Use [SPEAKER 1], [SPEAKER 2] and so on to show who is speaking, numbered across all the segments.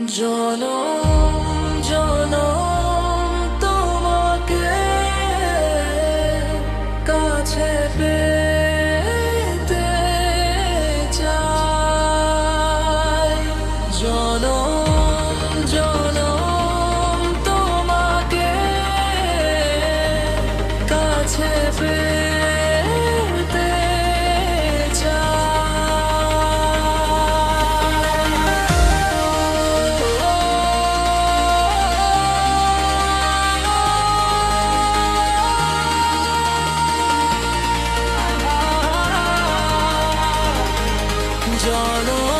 [SPEAKER 1] জনম জনম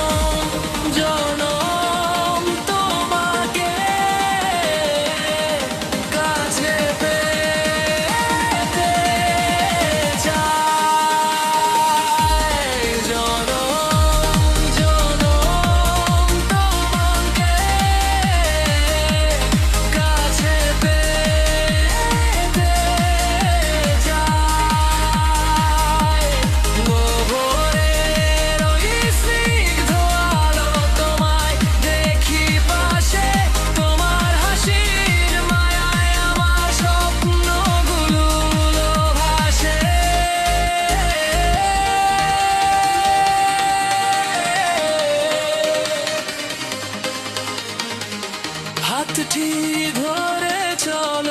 [SPEAKER 1] হাতটি ধরে চলো